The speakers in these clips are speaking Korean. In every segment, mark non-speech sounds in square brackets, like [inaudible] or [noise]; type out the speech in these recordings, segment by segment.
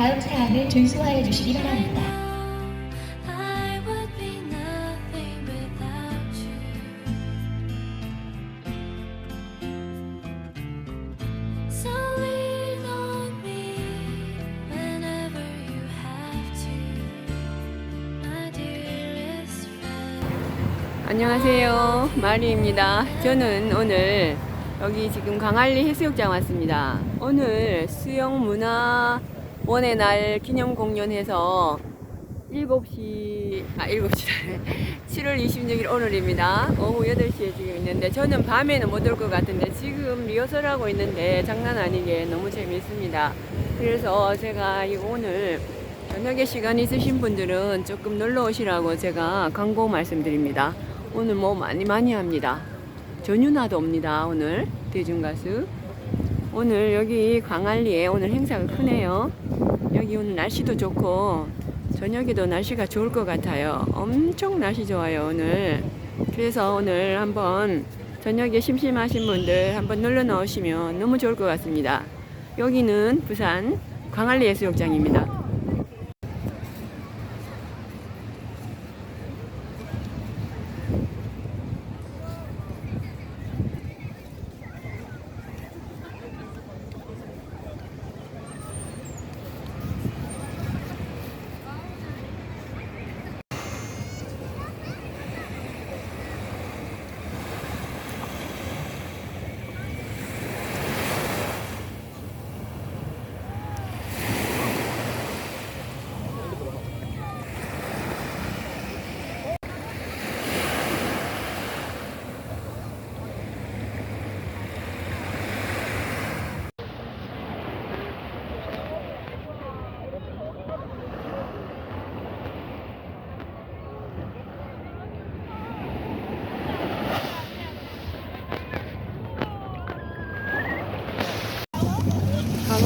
다음 사항을 준수하여 주시기 바랍니다. 안녕하세요. 마리입니다. 저는 오늘 여기 지금 강할리 해수욕장 왔습니다. 오늘 수영문화 원의 날 기념 공연해서 7시, 아, 7시래. 7월 26일 오늘입니다. 오후 8시에 지금 있는데 저는 밤에는 못 올 것 같은데 지금 리허설 하고 있는데 장난 아니게 너무 재밌습니다. 그래서 제가 이 오늘 저녁에 시간 있으신 분들은 조금 놀러 오시라고 제가 광고 말씀드립니다. 오늘 뭐 많이 많이 합니다. 전윤아도 옵니다. 오늘 대중가수. 오늘 여기 광안리에 오늘 행사가 크네요. 여기 오늘 날씨도 좋고 저녁에도 날씨가 좋을 것 같아요. 엄청 날씨 좋아요 오늘. 그래서 오늘 한번 저녁에 심심하신 분들 한번 놀러 나오시면 너무 좋을 것 같습니다. 여기는 부산 광안리 해수욕장입니다.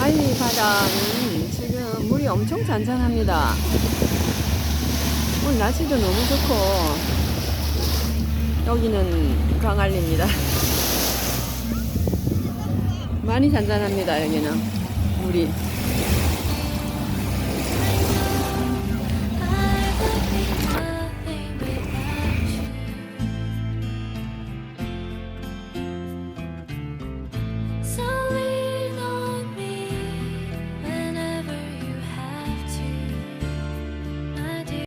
광안리 바다는 지금 물이 엄청 잔잔합니다. 오늘 날씨도 너무 좋고 여기는 광안리입니다. [laughs] 많이 잔잔합니다 여기는 물이.